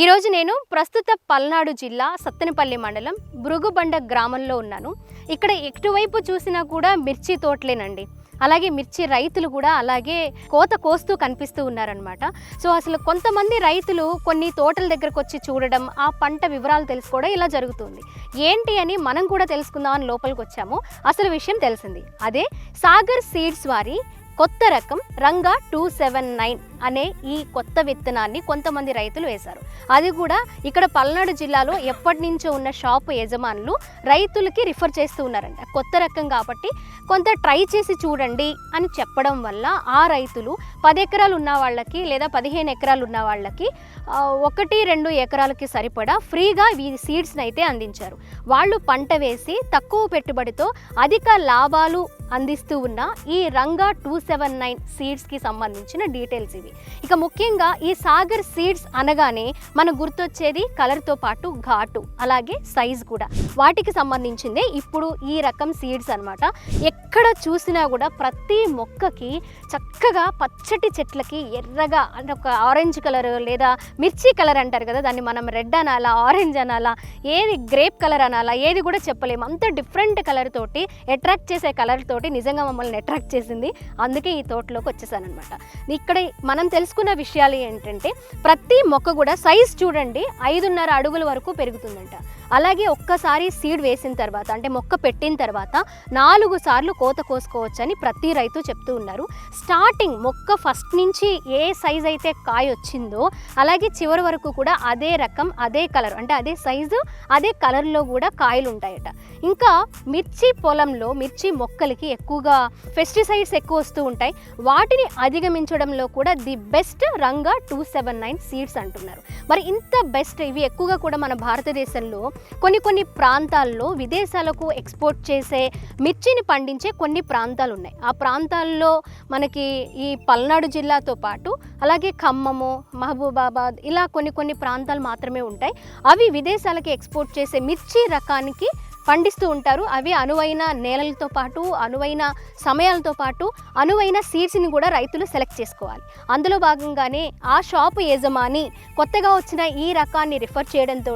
ఈరోజు నేను ప్రస్తుత పల్నాడు జిల్లా సత్తెనపల్లి మండలం భృగుబండ గ్రామంలో ఉన్నాను. ఇక్కడ ఎటువైపు చూసినా కూడా మిర్చి తోటలేనండి. అలాగే మిర్చి రైతులు కూడా అలాగే కోత కోస్తూ కనిపిస్తూ ఉన్నారనమాట సో అసలు కొంతమంది రైతులు కొన్ని తోటల దగ్గరకు వచ్చి చూడడం ఆ పంట వివరాలు తెలుసుకోవడం ఇలా జరుగుతుంది. ఏంటి అని మనం కూడా తెలుసుకుందాం అని లోపలికి వచ్చాము. అసలు విషయం తెలిసింది. అదే సాగర్ సీడ్స్ వారి కొత్త రకం రంగా టూ సెవెన్ నైన్ అనే ఈ కొత్త విత్తనాన్ని కొంతమంది రైతులు వేశారు. అది కూడా ఇక్కడ పల్నాడు జిల్లాలో ఎప్పటి నుంచో ఉన్న షాపు యజమానులు రైతులకి రిఫర్ చేస్తూ ఉన్నారంట. కొత్త రకం కాబట్టి కొంత ట్రై చేసి చూడండి అని చెప్పడం వల్ల ఆ రైతులు పది ఎకరాలు ఉన్న వాళ్ళకి లేదా పదిహేను ఎకరాలు ఉన్న వాళ్ళకి ఒకటి రెండు ఎకరాలకి సరిపడా ఫ్రీగా ఈ సీడ్స్ని అయితే అందించారు. వాళ్ళు పంట వేసి తక్కువ పెట్టుబడితో అధిక లాభాలు అందిస్తూ ఉన్న ఈ రంగా టూ సెవెన్ నైన్ సీడ్స్కి సంబంధించిన డీటెయిల్స్ ఇవి. ఇక ముఖ్యంగా ఈ సాగర్ సీడ్స్ అనగానే మన గుర్తొచ్చేది కలర్తో పాటు ఘాటు అలాగే సైజ్ కూడా. వాటికి సంబంధించిందే ఇప్పుడు ఈ రకం సీడ్స్ అనమాట ఎక్కడ చూసినా కూడా ప్రతి మొక్కకి చక్కగా పచ్చటి చెట్లకి ఎర్రగా అంటే ఒక ఆరెంజ్ కలర్ లేదా మిర్చి కలర్ అంటారు కదా దాన్ని మనం రెడ్ అనాలా ఆరెంజ్ అనాలా ఏది గ్రేప్ కలర్ అనాలా ఏది కూడా చెప్పలేము. అంత డిఫరెంట్ కలర్ తోటి అట్రాక్ట్ చేసే కలర్ తోటి నిజంగా మమ్మల్ని అట్రాక్ట్ చేసింది. అందుకే ఈ తోటలోకి వచ్చేసానమాట ఇక్కడ మనం తెలుసుకున్న విషయాలు ఏంటంటే ప్రతి మొక్క కూడా సైజ్ చూడండి ఐదున్నర అడుగుల వరకు పెరుగుతుందంట. అలాగే ఒక్కసారి సీడ్ వేసిన తర్వాత అంటే మొక్క పెట్టిన తర్వాత నాలుగు సార్లు కోత కోసుకోవచ్చని ప్రతి రైతు చెప్తూ ఉన్నారు. స్టార్టింగ్ మొక్క ఫస్ట్ నుంచి ఏ సైజ్ అయితే కాయ వచ్చిందో అలాగే చివరి వరకు కూడా అదే రకం అదే కలర్ అంటే అదే సైజు అదే కలర్లో కూడా కాయలు ఉంటాయట. ఇంకా మిర్చి పొలంలో మిర్చి మొక్కలకి ఎక్కువగా పెస్టిసైడ్స్ ఎక్కువ వస్తూ ఉంటాయి. వాటిని అధిగమించడంలో కూడా the best Ranga two seven nine seeds అంటున్నారు. మరి ఇంత బెస్ట్ ఇవి ఎక్కువగా కూడా మన భారతదేశంలో కొన్ని కొన్ని ప్రాంతాల్లో విదేశాలకు ఎక్స్పోర్ట్ చేసే మిర్చిని పండించే కొన్ని ప్రాంతాలు ఉన్నాయి. ఆ ప్రాంతాల్లో మనకి ఈ పల్నాడు జిల్లాతో పాటు అలాగే ఖమ్మము మహబూబాబాద్ ఇలా కొన్ని కొన్ని ప్రాంతాలు మాత్రమే ఉంటాయి. అవి విదేశాలకి ఎక్స్పోర్ట్ చేసే మిర్చి రకానికి పండిస్తూ ఉంటారు. అవి అనువైన నేలలతో పాటు అనువైన సమయాలతో పాటు అనువైన సీడ్స్ని కూడా రైతులు సెలెక్ట్ చేసుకోవాలి. అందులో భాగంగానే ఆ షాపు యజమాని కొత్తగా వచ్చిన ఈ రకాన్ని రిఫర్ చేయడంతో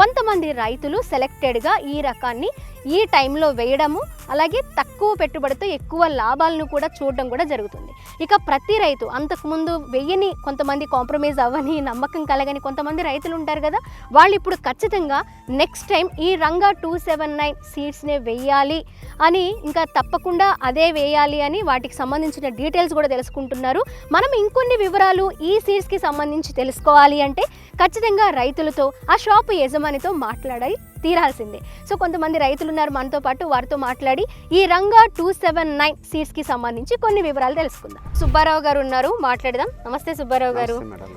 కొంతమంది రైతులు సెలెక్టెడ్గా ఈ రకాన్ని ఈ టైంలో వేయడము అలాగే తక్కువ పెట్టుబడితో ఎక్కువ లాభాలను కూడా చూడడం కూడా జరుగుతుంది. ఇక ప్రతి రైతు అంతకుముందు వెయ్యని కొంతమంది కాంప్రమైజ్ అవ్వని నమ్మకం కలగని కొంతమంది రైతులు ఉంటారు కదా వాళ్ళు ఇప్పుడు ఖచ్చితంగా నెక్స్ట్ టైం ఈ రంగా టూ సెవెన్ నైన్ సీడ్స్నే వేయాలి అని ఇంకా తప్పకుండా అదే వేయాలి అని వాటికి సంబంధించిన డీటెయిల్స్ కూడా తెలుసుకుంటున్నారు. మనం ఇంకొన్ని వివరాలు ఈ సీడ్స్కి సంబంధించి తెలుసుకోవాలి అంటే ఖచ్చితంగా రైతులతో ఆ షాపు యజమానితో మాట్లాడాలి తీరాల్సిందే. సో కొంతమంది రైతులు ఉన్నారు. మనతో పాటు వారితో మాట్లాడి ఈ రంగా టూ సెవెన్ నైన్ సీడ్స్కి సంబంధించి కొన్ని వివరాలు తెలుసుకుందాం. సుబ్బారావు గారు ఉన్నారు. మాట్లాడదాం. నమస్తే సుబ్బారావు గారు.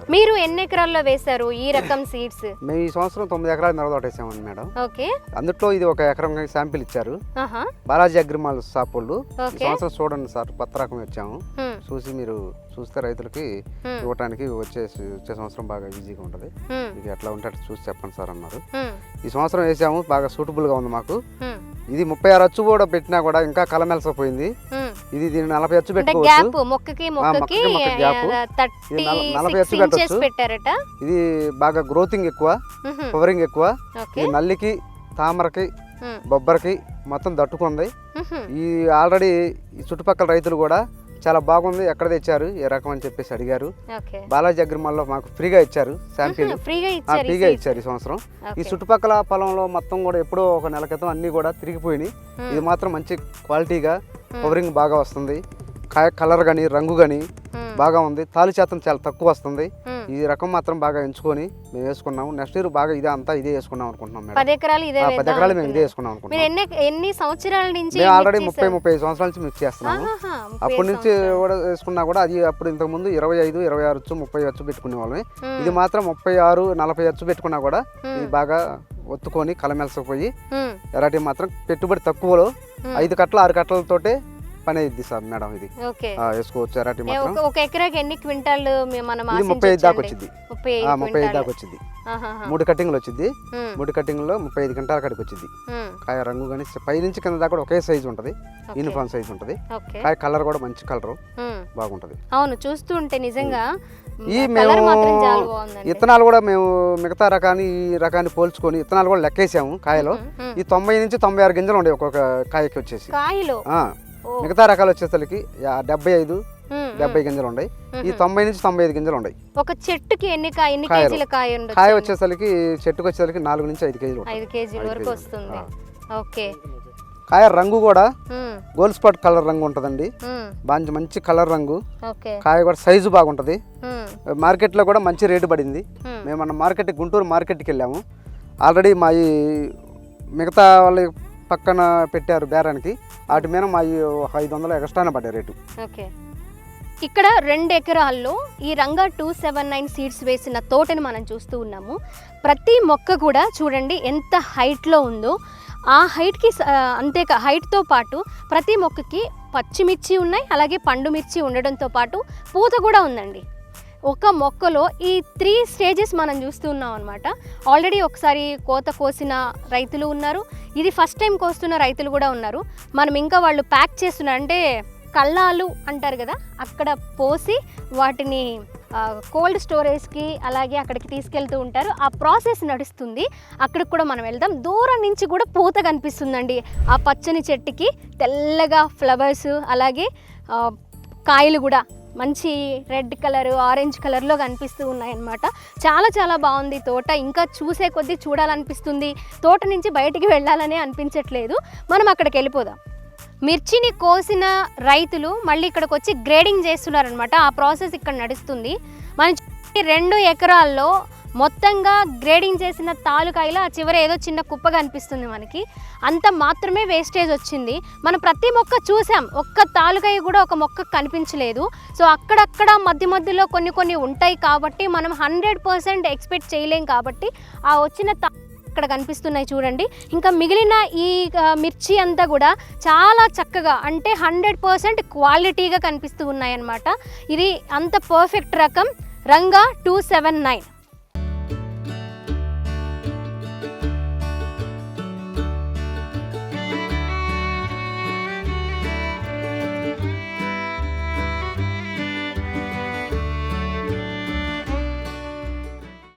మీరు ఎన్ని ఎకరాల్లో వేశారు ఈ రకం సీడ్స్? మేము ఈ సంవత్సరం తొమ్మిది ఎకరాలు మిరదోటేసామండి మేడం. ఓకే. అందులో ఇది ఒక ఎకరం శాంపిల్ ఇచ్చారు. ఆహా. బాలాజీ అగ్రిమాల్ షాప్ వాళ్ళు. సంవత్సరం చూడండి సార్ కొత్త రకం వచ్చాము చూసి మీరు చూస్తే రైతులకి ఇవ్వటానికి వచ్చే వచ్చే సంవత్సరం బాగా ఈజీగా ఉంటుంది. మీకు ఎట్లా ఉంటే అట్లా చూసి చెప్పండి సార్ అన్నారు. ఈ సంవత్సరం వేసాము బాగా సూటబుల్గా ఉంది మాకు. ఇది ముప్పై ఆరు అచ్చు కూడా పెట్టినా కూడా ఇంకా కలమెలసపోయింది. ఇది దీన్ని నలభై అచ్చు పెట్టుకోవచ్చు. నలభై పెట్టొచ్చు. పెట్టారట. ఇది బాగా గ్రోతింగ్ ఎక్కువ. కవరింగ్ ఎక్కువ. ఇది నల్లికి తామరకి. బొబ్బరికి మొత్తం దట్టుకుంది మ్హూ. ఈ ఆల్రెడీ ఈ చుట్టుపక్కల రైతులు కూడా చాలా బాగుంది ఎక్కడ తెచ్చారు ఏ రకం అని చెప్పేసి అడిగారు బాలాజీ అగ్రిమాల్లో మాకు ఫ్రీగా ఇచ్చారు శాంపిల్. ఫ్రీగా ఇచ్చారు ఈ సంవత్సరం ఈ. చుట్టుపక్కల పొలంలో మొత్తం కూడా ఎప్పుడో ఒక నెల క్రితం అన్నీ కూడా తిరిగిపోయినాయి. ఇది మాత్రం మంచి క్వాలిటీగా. కవరింగ్ బాగా వస్తుంది కాయ కలర్ కానీ రంగు కానీ. బాగా ఉంది తాలు శాతం చాలా తక్కువ వస్తుంది. ఈ రకం మాత్రం బాగా ఎంచుకొని మేము వేసుకున్నాము నెక్స్ట్ ఇయర్ బాగా ఇదే అంతా ఇదే వేసుకున్నాం అనుకుంటున్నాం పది ఎకరాలు ఇదే పది ఎకరాలు మేము ఇదే. వేసుకున్నాం అనుకుంటున్నాం ఎన్ని ఎన్ని సంవత్సరాల నుంచి మేము ఆల్రెడీ ముప్పై ముప్పై ఐదు సంవత్సరాల నుంచి మిక్స్ చేస్తున్నాము అప్పటి నుంచి. కూడా వేసుకున్నా కూడా అది అప్పుడు ఇంతకు ముందు ఇరవై ఐదు ఇరవై ఆరు వచ్చు ముప్పై వచ్చు పెట్టుకునే వాళ్ళమే. ఇది మాత్రం ముప్పై ఆరు నలభై వచ్చు పెట్టుకున్నా కూడా. ఇది బాగా ఒత్తుకొని కలమెలసపోయి మ్. ఎరాటి మాత్రం పెట్టుబడి తక్కువలో. ఐదు కట్టలు ఆరు కట్టలతోటే పని అయింది సార్ మేడం ఇది. వేసుకోవచ్చు మాత్రం. ఒక ఎకరాకి ఎన్ని క్వింటాలు మనం ముప్పై ఐదు దాకా? వచ్చింది ముప్పై ఆ, ఐదు దాకా వచ్చింది. మూడు కటింగ్లు వచ్చింది మూడు కటింగ్లో ముప్పై ఐదు గంటల కాడికి వచ్చింది కాయ రంగు కానీ పై నుంచి కింద దాకా కూడా ఒకే సైజు ఉంటుంది. యూనిఫామ్ సైజు ఉంటుంది. కాయ కలర్ కూడా మంచి కలర్ బాగుంటుంది. అవును చూస్తూ ఉంటే నిజంగా ఈ మేము ఇత్తనాలు కూడా మేము మిగతా రకాన్ని ఈ రకాన్ని పోల్చుకొని ఇత్తనాలు కూడా లెక్కేసాము కాయలో. ఈ తొంభై నుంచి తొంభై ఆరు గింజలు ఉండే ఒక్కొక్క కాయకి వచ్చేసి. కాయలు? మిగతా రకాలు వచ్చేసరికి డెబ్బై ఐదు డెబ్బై గింజలు ఉన్నాయి. ఈ. తొంభై నుంచి తొంభై ఐదు గింజలు ఉన్నాయి. ఒక చెట్టుకి ఎన్ని కాయ ఎన్ని. కేజీల కాయ కాయ వచ్చేసరికి చెట్టుకు వచ్చేసరికి నాలుగు నుంచి ఐదు కేజీలు ఐదు కేజీల వరకు. వస్తుంది. ఓకే. కాయ రంగు కూడా గోల్డ్ స్పాట్ కలర్ రంగు ఉంటుందండి. మంచి మంచి కలర్ రంగు. కాయ కూడా సైజు బాగుంటుంది. ఉమ్, మార్కెట్లో కూడా మంచి రేటు పడింది. మేము మన మార్కెట్ గుంటూరు మార్కెట్కి వెళ్ళాము. ఆల్రెడీ మా ఈ మిగతా వాళ్ళ పక్కన పెట్టారు బేరానికి. వాటి మీద మా ఒక ఐదు వందలు ఎక్స్ట్రానే పడ్డాయి రేటు. ఓకే. ఇక్కడ రెండు ఎకరాల్లో ఈ Ranga two seven nine seeds వేసిన తోటని మనం చూస్తూ ఉన్నాము. ప్రతి మొక్క కూడా చూడండి ఎంత హైట్లో ఉందో. ఆ హైట్కి స- అంతే హైట్తో పాటు ప్రతి మొక్కకి పచ్చిమిర్చి ఉన్నాయి అలాగే పండు మిర్చి ఉండడంతో పాటు పూత కూడా ఉందండి. ఒక మొక్కలో ఈ త్రీ స్టేజెస్ మనం చూస్తూ ఉన్నాం అనమాట ఆల్రెడీ ఒకసారి కోత కోసిన రైతులు ఉన్నారు. ఇది ఫస్ట్ టైం కోస్తున్న రైతులు కూడా ఉన్నారు. మనం ఇంకా వాళ్ళు ప్యాక్ చేస్తున్నారు అంటే కళ్ళాలు అంటారు కదా అక్కడ పోసి వాటిని కోల్డ్ స్టోరేజ్కి అలాగే అక్కడికి తీసుకెళ్తూ ఉంటారు. ఆ ప్రాసెస్ నడుస్తుంది. అక్కడికి కూడా మనం వెళ్దాం. దూరం నుంచి కూడా పూత కనిపిస్తుందండి. ఆ పచ్చని చెట్టుకి తెల్లగా ఫ్లవర్స్ అలాగే కాయలు కూడా మంచి రెడ్ కలర్ ఆరెంజ్ కలర్లో కనిపిస్తూ ఉన్నాయన్నమాట. చాలా చాలా బాగుంది తోట. ఇంకా చూసే కొద్దీ చూడాలనిపిస్తుంది. తోట నుంచి బయటికి వెళ్ళాలనే అనిపించట్లేదు. మనం అక్కడికి వెళ్ళిపోదాం. మిర్చిని కోసిన రైతులు మళ్ళీ ఇక్కడికి వచ్చి గ్రేడింగ్ చేస్తున్నారనమాట ఆ ప్రాసెస్ ఇక్కడ నడుస్తుంది. మన రెండు ఎకరాల్లో మొత్తంగా గ్రేడింగ్ చేసిన తాలూకాయలో ఆ చివర ఏదో చిన్న కుప్ప కనిపిస్తుంది మనకి. అంత మాత్రమే వేస్టేజ్ వచ్చింది. మనం ప్రతి మొక్క చూసాం. ఒక్క తాలుకాయ కూడా ఒక మొక్క కనిపించలేదు. సో అక్కడక్కడ మధ్య మధ్యలో కొన్ని కొన్ని ఉంటాయి కాబట్టి మనం హండ్రెడ్ పర్సెంట్ ఎక్స్పెక్ట్ చేయలేం కాబట్టి ఆ వచ్చిన తా అక్కడ కనిపిస్తున్నాయి చూడండి. ఇంకా మిగిలిన ఈ మిర్చి అంతా కూడా చాలా చక్కగా అంటే హండ్రెడ్ పర్సెంట్ క్వాలిటీగా కనిపిస్తూ ఉన్నాయన్నమాట. ఇది అంత పర్ఫెక్ట్ రకం. Ranga two seven nine